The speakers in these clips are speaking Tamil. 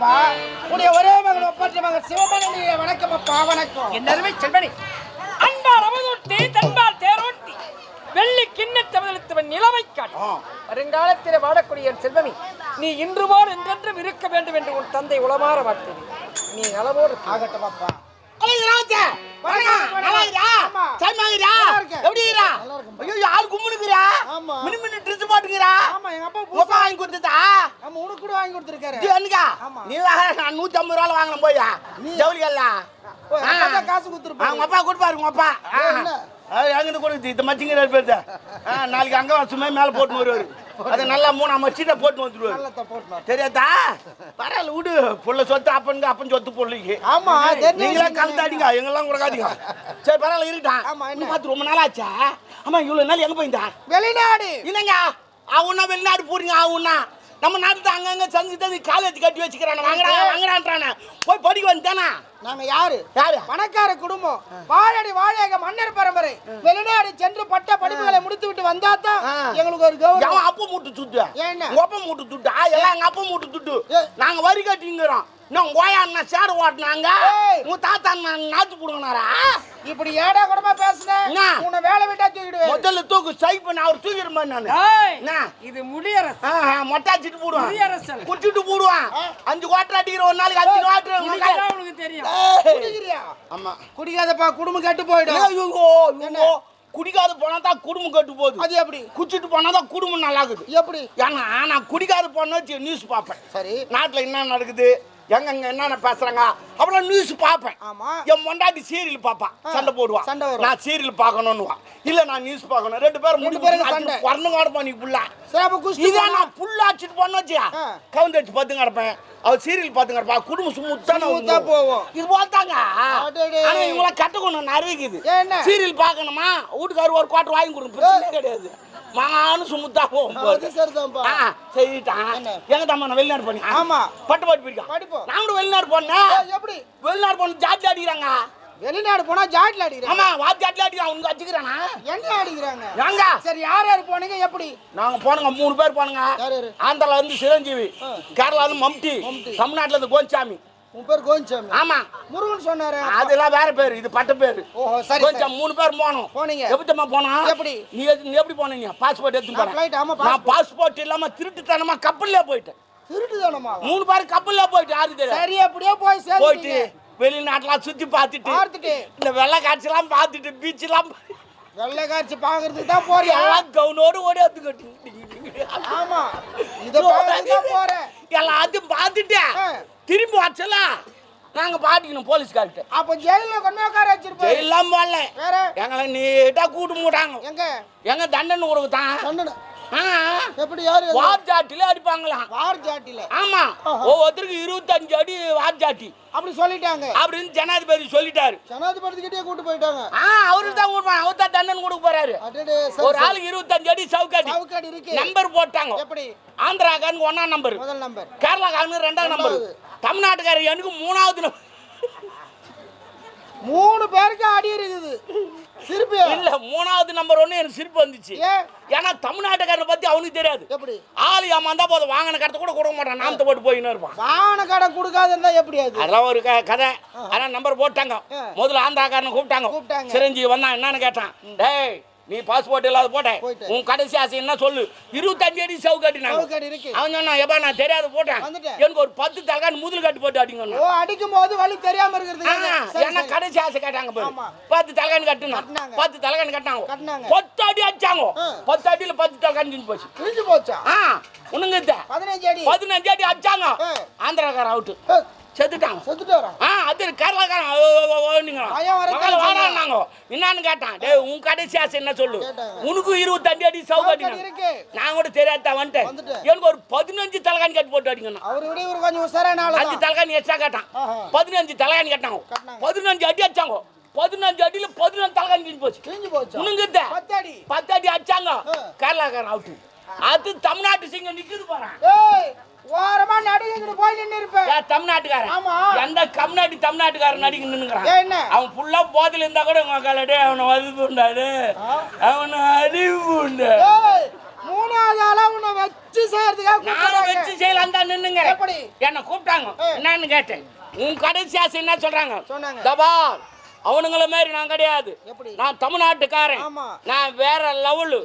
அப்பா. உடைய ஒரே மகன் ஒப்பற்ற மகன் சிவமணிய வணக்கம் அப்பா வணக்கம். என் அருமை செல்வனே அன்பால் அவதூட்டி தன்பால் தேரோட்டி வெள்ளி கிண்ணத் தமிழத்தவன் நிலவை காட்டு. வருங்காலத்தில் வாழக்கூடிய செல்வமி நீ இன்று போல் என்றென்றும் இருக்க வேண்டும் என்று உன் தந்தை உளமாற வாழ்த்தது நீ நலவோடு. ஆகட்டும் அப்பா. எப்படி ஆள். போட்டுக்கிறா? ஆமா எங்க அப்பா புதுசா வாங்கி கொடுத்ததா நம்ம உனக்கு கூட வாங்கி கொடுத்துருக்காரு. என்னக்கா. நீ நான் நூத்தி ஐம்பது ரூபாய் வாங்கணும் போயா ஜவுளிகள்ல காசு கொடுத்துருப்பாரு. அவங்க அப்பா கொடுப்பாரு உங்க அப்பா? எங்கிட்ட கொடுத்து இந்த மச்சிங்க பேருது நாளைக்கு அங்க சும்மா மேல போட்டு வருவாரு. அது நல்லா மூணு மச்சிட்ட போட்டு போட்டு தெரியாதா? பரவாயில்ல விடு. புள்ள சொத்து அப்பனுக்கு அப்பன் சொத்து பொருளுக்கு ஆமா நீங்களே. கலந்தாடிங்க எங்கெல்லாம் கொடுக்காதீங்க சரி பரவாயில்ல? என்ன? பார்த்து ரொம்ப நாள் ஆச்சா? ஆமா இவ்வளவு நாள் எங்க போயிருந்தா? வெளிநாடு. என்னங்க? அவனா வெளிநாடு போறீங்க அவனா நம்ம நாட்டுல அங்கங்க சந்தி தந்தி காலேஜ் கட்டி வச்சுக்கிறான. வாங்குறா வாங்குறான்றானே போய் படிக்க வந்துட்டானா? நாங்க யாரு? யாரு? பணக்கார குடும்பம். வாழடி வாழக மன்னர் பரம்பரை. வெளிநாடு சென்று பட்ட படிப்புகளை முடித்து விட்டு வந்தா தான். எங்களுக்கு ஒரு கௌரவம். அப்பா மூட்டு சுட்டு? உங்க அப்பா மூட்டு சுட்டா? எல்லாம் எங்க அப்பா மூட்டு சுட்டு. நாங்க வரி கட்டிங்கிறோம். இன்னும் கோயா அண்ணா சேடு ஓட்டினாங்க. உங்க தாத்தா அண்ணா நாத்து புடுங்கினாரா? இப்படி ஏடா கூடமா பேசுன? உன்னை வேலை விட்டா தூக்கிடுவேன். முதல்ல தூக்கு சைப் பண்ண அவர் தூக்கிடுமா நானு? இது முடியரசு. மொட்டாச்சிட்டு போடுவான். குடியரசன். குடிச்சிட்டு போடுவான். அஞ்சு குவாட்டர் அடிக்கிற ஒரு நாளைக்கு அஞ்சு குவாட்டர் உனக்கு தெரியும்? குடிக்கிறியா? ஆமா. குடிக்காதப்பா குடும்பம் கெட்டு போயிடும். ஐயோ, ஐயோ, குடிக்காது போனா தான் குடும்பம் கெட்டு போகுது. அது எப்படி? குடிச்சிட்டு போனா தான் குடும்பம் நல்லா இருக்குது. எப்படி? ஏன்னா நான் குடிக்காது போனா நியூஸ் பார்ப்பேன். சரி. நாட்டில் என்ன நடக்குது? எங்கெங்க என்னென்ன பேசுகிறாங்க அப்புறம் நியூஸ் பார்ப்பேன். ஆமா. என் மொண்டாட்டி சீரியல் பாப்பா ஆ, சண்டை போடுவான் சண்டை வரும். நான் சீரியல் பார்க்கணும்னு இல்ல நான் நியூஸ் பார்க்கணும். ரெண்டு பேரும் ரெண்டு முடி பேரும் சண்டை. குறந்து கிடப்பா நீ புள்ள. சரி அப்ப இதான்? நான் புல்ல அடிச்சுட்டு போன வச்சியா. கவுந்து பார்த்து கிடப்பேன். அவ சீரியல் பார்த்து கிடப்பா. குடும்பம் சுமுத்தான சுமூத்தா போகும். இது போல்தாங்க. ஆனா இவங்கள கட்ட கொண்டு நிறைய என்ன? சீரியல் பார்க்கணுமா? வீட்டுக்காரர் ஒரு குவாட்டர் வாங்கி கொடுங்க. பிரச்சனை கிடையாது. மானு சுமுத்தா போகும் சரிட்டான்? எங்க தம்மா நான் வெளிநாடு போனேன் ஆமா. பட்டு பாட்டு. நான் கூட வெளிநாடு போனேன். எப்படி வெளிநாடு போன ஜாட்ல அடிக்கிறாங்க? வெளிநாடு போனா ஜாட்ல அடிக்கிறாங்க. ஆமா வா ஜாட்ல அடிக்கிறான் உனக்கு அடிக்கிறானா என்ன அடிக்கிறாங்க? ஏங்க சரி யார் யார் போனீங்க? எப்படி? நாங்க போனோங்க மூணு பேர் போனோங்க? ஆந்திரால இருந்து சிரஞ்சீவி ஆ. கேரளா இருந்து மம்டி. தமிழ்நாட்டுல இருந்து கோன்சாமி. உன் பேர் கோவிந்தசாமி. ஆமா. முருகன் சொன்னாரு. அதெல்லாம் வேற பேர் இது பட்ட பேர். ஓஹோ சரி கொஞ்சம் மூணு பேர் போனோம். போனீங்க. எப்படி தெரியுமா போனோம் எப்படி? நீ நீ எப்படி போனீங்க? பாஸ்போர்ட் எடுத்து flight, ஆமா, போனேன் நான் பாஸ்போர்ட் இல்லாம திருட்டுத்தனமா கப்பல்ல போயிட்டேன். திருட்டு தானமா மூணு பேர் கப்பல்ல போயிட்டு யாருக்கு தெரியும் சரி அப்படியே போய் போயிட்டு சேர்ந்துட்டீங்க வெளிநாட்டுலாம் சுத்தி பார்த்துட்டு பார்த்துட்டு. இந்த வெள்ளை காட்சிலாம் பார்த்துட்டு பீச்செல்லாம் வெள்ளை காட்சி பாக்குறதுக்கு தான் போறியா? எல்லாம் கவுனோடு ஓடி வந்து ஆமா. இத பாக்குறதுக்கு தான் போறேன். எல்லாத்தையும் பார்த்துட்டு ஆ. திரும்பி வச்சலாம் நாங்க பாட்டிக்கணும் போலீஸ்கார்ட்ட. அப்ப ஜெயில கொண்டு உட்கார வச்சிருப்பாரு. ஜெயிலாம் போடல. வேற? எங்களை நீட்டா கூட்டு மூட்டாங்க. எங்க? எங்க தண்டனை உறவு தான் தண்டனை. எப்படி யாரு வார் ஜாட்டில அடிப்பாங்களாம். வார் ஜாட்டில. ஆமா ஒவ்வொருத்தருக்கு இருபத்தஞ்சு அடி வார் ஜாட்டி. அப்படி சொல்லிட்டாங்க. அப்படின்னு ஜனாதிபதி சொல்லிட்டாரு. ஜனாதிபதி கிட்டே கூட்டு போயிட்டாங்க. ஆ அவரு தான் கொடுப்பாங்க அவர் தான் தண்டனை கொடுக்க போறாரு. ஒரு ஆளுக்கு இருபத்தஞ்சு அடி சவுக்காடி சவுக்காடு இருக்கு. நம்பர் போட்டாங்க. எப்படி? ஆந்திராக்காரனுக்கு ஒன்னாம் நம்பர் முதல் நம்பர் கேரளாக்காரனுக்கு ரெண்டாம் நம்பர். தமிழ்நாட்டுக்காரர் எனக்கு மூணாவது நம்பர் மூணு பேருக்கு அடி இருக்குது. திருப்பி இல்ல மூணாவது நம்பர் ஒண்ணு எனக்கு சிரிப்பு வந்துச்சு. ஏன் ஏன்னா தமிழ்நாட்டுக்காரனை பத்தி அவனுக்கு தெரியாது. எப்படி? ஆளு ஏமாந்தா போதும் வாங்கின கடத்த கூட கொடுக்க மாட்டான் நாமத்தை போட்டு போயின்னு இருப்பான். வாகன கடன் கொடுக்காத இருந்தா எப்படி அது? அதெல்லாம் ஒரு கதை. ஆனா நம்பர் போட்டாங்க. முதல்ல ஆந்திராக்காரனை கூப்பிட்டாங்க. கூப்பிட்டாங்க. சிரஞ்சீவி வந்தான் என்னன்னு கேட்டான். டேய் நீ பாஸ்போர்ட் இல்லாத போட்டேன். உன் கடைசி ஆசை என்ன சொல்லு. இருபத்தஞ்சு அடி சவுக்காடு இருக்கு அவன் சொன்னான் எப்பா நான் தெரியாத போட்டேன். எனக்கு ஒரு பத்து தலகான் முதல் கட்டு போட்டு அடிங்க அடிக்கும் போது வழி தெரியாம இருக்கிறது என்ன கடைசி ஆசை கேட்டாங்க பாரு. பத்து தலகான் கட்டுனா கட்டுனாங்க. பத்து தலகான் கட்டினாங்க. கட்டுனாங்க. பத்து அடி அடிச்சாங்க. பத்து அடியில பத்து தலகான் கிழிஞ்சு போச்சு. கிழிஞ்சு போச்சா? ஆ உனங்க பதினஞ்சு அடி. பதினஞ்சு அடி அடிச்சாங்க. ஆந்திராக்கார அவுட்டு செத்துட்டாங்க செத்துட்டாரா? ஆ அது கேரளாக்காரன் வாடாங்க என்னன்னு கேட்டான். டேய் உன் கடைசி ஆசை என்ன சொல்லு. உனக்கு இருபத்தஞ்சு அடி சவுகாட்டி நான் கூட தெரியாத வந்துட்டேன். எனக்கு ஒரு பதினஞ்சு தலகாணி கட்டு போட்டு அடிக்கணும். அவரை விட இவர் கொஞ்சம் உசாரான ஆளு அஞ்சு. தலகாணி எக்ஸ்ட்ரா கேட்டான். பதினஞ்சு தலகாணி கட்டாங்க. பதினஞ்சு அடி அடிச்சாங்க. பதினஞ்சு அடியில பதினஞ்சு தலகாணி கிழிஞ்சு போச்சு. கிழிஞ்சு போச்சா? உனங்குத்த பத்து அடி. பத்து அடி அடிச்சாங்க. கேரளாக்காரன் அவுட்டு அது தமிழ்நாட்டு சிங்கம் நிக்குது ஏய் ஓரமா நடுங்கிட்டு போய் நின்னு இருப்பேன் ஏன் தமிழ்நாட்டுக்காரன். ஆமா. எந்த தமிழ்நாட்டு தமிழ்நாட்டுக்காரன் நடிக்க நின்னுக்கிறான்? என்ன? அவன் ஃபுல்லா போதில் இருந்தா கூட உங்க காலடே அவனை வதுப்பு உண்டாடு அவனை அறிவு உண்டு மூணாவது ஆளா உன்னை வச்சு செய்யறதுக்காக கூப்பிடுறாங்க. வச்சு செய்யலாம் தான் நின்னுங்க. எப்படி? என்ன கூப்பிட்டாங்க. என்னன்னு கேட்டேன். உன் கடைசி ஆசை என்ன சொல்றாங்க? சொன்னாங்க. தபா அவனுங்கள மாதிரி நான் கிடையாது? நான் தமிழ்நாட்டுக்காரன். நான் வேற லெவலு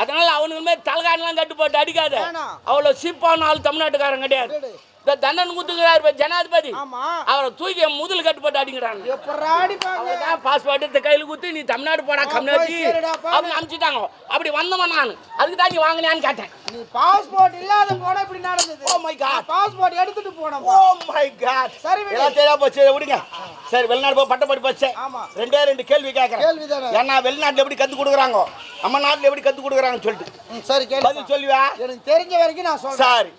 அதனால அவனுங்க மாதிரி தலகாணெல்லாம் கட்டு போட்டு அடிக்காத. அவ்வளோ சீப்பான ஆள் தமிழ்நாட்டுக்காரன் கிடையாது. இந்த தண்டனை குத்துக்கிறாரு ஜனாதிபதி. ஆமா. அவரை தூக்கி முதல் கட்டு போட்டு அடிக்கிறாங்க. பாஸ்போர்ட் எடுத்து கையில் குத்து நீ தமிழ்நாடு போடா சேருடாப்பா. அப்படின்னு அனுப்பிச்சிட்டாங்க. அப்படி வந்தவன் நான். அதுக்கு தான் நீ வாங்கினான்னு கேட்டேன். நீ பாஸ்போர்ட் இல்லாத போனா இப்படி நடந்தது. Oh my God. பாஸ்போர்ட் எடுத்துட்டு போனோம் ஓ மை காட் சரி. எல்லாம் தெரியா போச்சு விடுங்க. சரி வெளிநாடு போய் பட்ட படி போச்சு. ஆமா. ரெண்டே ரெண்டு கேள்வி கேட்கறேன். கேள்விதானே. ஏன்னா வெளிநாட்டுல எப்படி கத்து கொடுக்குறாங்க? நம்ம நாட்டுல எப்படி கத்து கொடுக்குறாங்கன்னு சொல்லிட்டு. ம், சரி கேளு பதில் சொல்லுவா? எனக்கு தெரிஞ்ச வரைக்கும் நான் சொல்றேன். சரி.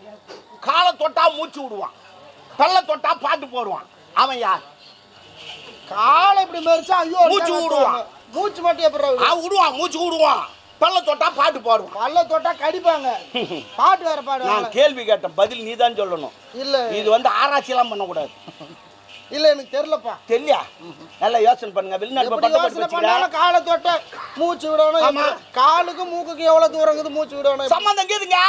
காலை தொட்டா மூச்சு விடுவான். பல்ல தொட்டா பாட்டு போடுவான். அவன் யார்? காலை இப்படி மெரிச்சா ஐயோ மூச்சு விடுவான். மூச்சு மட்டும் எப்படி? அவன் விடுவான் மூச்சு விடுவான். பல்ல தொட்டா பாட்டு பாடுவான். பல்ல தொட்டா கடிப்பாங்க. பாட்டு வேற நான் பாடுவாங்க கேள்வி கேட்டேன் பதில் நீ தான் சொல்லணும். இல்ல. இது வந்து ஆராய்ச்சியெல்லாம் பண்ணக்கூடாது. இல்ல எனக்கு தெரியலப்பா. தெரியல நல்லா யோசனை பண்ணுங்க. வெளிநாட்டு யோசனை பண்ணாலும் காலை தொட்ட மூச்சு விடணும். ஆமா. எப்படி- காலுக்கு மூக்குக்கு எவ்வளவு தூரம் இருக்குது? மூச்சு விடணும். சம்மந்தம் கீதுங்க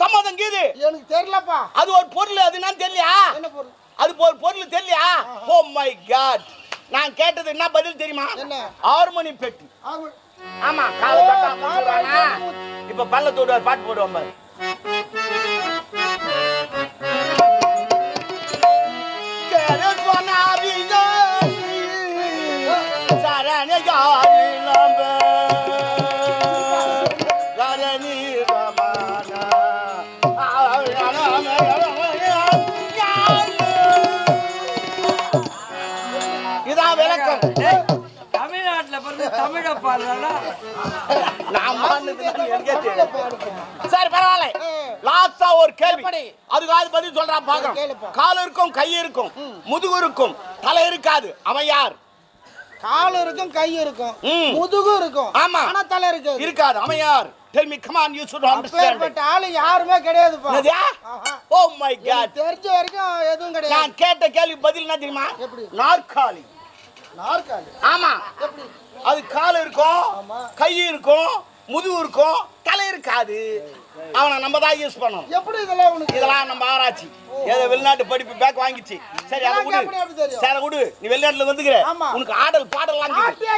சம்மந்தம் கீது எனக்கு தெரியலப்பா. அது ஒரு பொருள் அது என்னன்னு தெரியலையா? என்ன பொருள்? அது ஒரு பொருள் தெரியலையா? ஓ மை காட் நான் கேட்டது என்ன பதில் தெரியுமா? என்ன? ஹார்மோனி பெட்டி. ஆமா கால. இப்ப தோடுவார் பாட்டு போடுவான் பாரு. இதான் விளக்கம். தமிழ்நாட்டுல பிறந்து தமிழ பாடுறா நான். சரி பரவாயில்ல. லாஸ்டா ஒரு கேள்வி? அதுக்காவது பதில் சொல்றான் பாக்கலாம். கால் இருக்கும் கை இருக்கும். முதுகு இருக்கும். தலை இருக்காது. அவன் யார்? கால் இருக்கும் கை இருக்கும். ம். முதுகு இருக்கும். ஆமா. ஆனா தலை இருக்காது. இருக்காது. அவன் யார்? Tell me come on you should understand அப்பேற்பட்ட ஆளு யாருமே என்னது? ஆஹா. ஓ மை காட் தெரிஞ்ச வரைக்கும் எதுவும் கிடையாது. நான் கேட்ட கேள்வி பதில் என்ன தெரியுமா? எப்படி? நாற்காலி. நாற்காலி. ஆமா. எப்படி? அது கால் இருக்கும். கை இருக்கும் முதுகு இருக்கும் தலை இருக்காது. அவனை நம்ம தான் யூஸ் பண்ணணும். எப்படி இதெல்லாம் உனக்கு? இதெல்லாம் நம்ம ஆராய்ச்சி. ஏதோ வெளிநாட்டு படிப்பு பேக் வாங்கிச்சு. சரி அதை விடு? சரி விடு. நீ வெளிநாட்டுல வந்துக்கிற. உனக்கு ஆடல் பாடலாம் நாட்டிய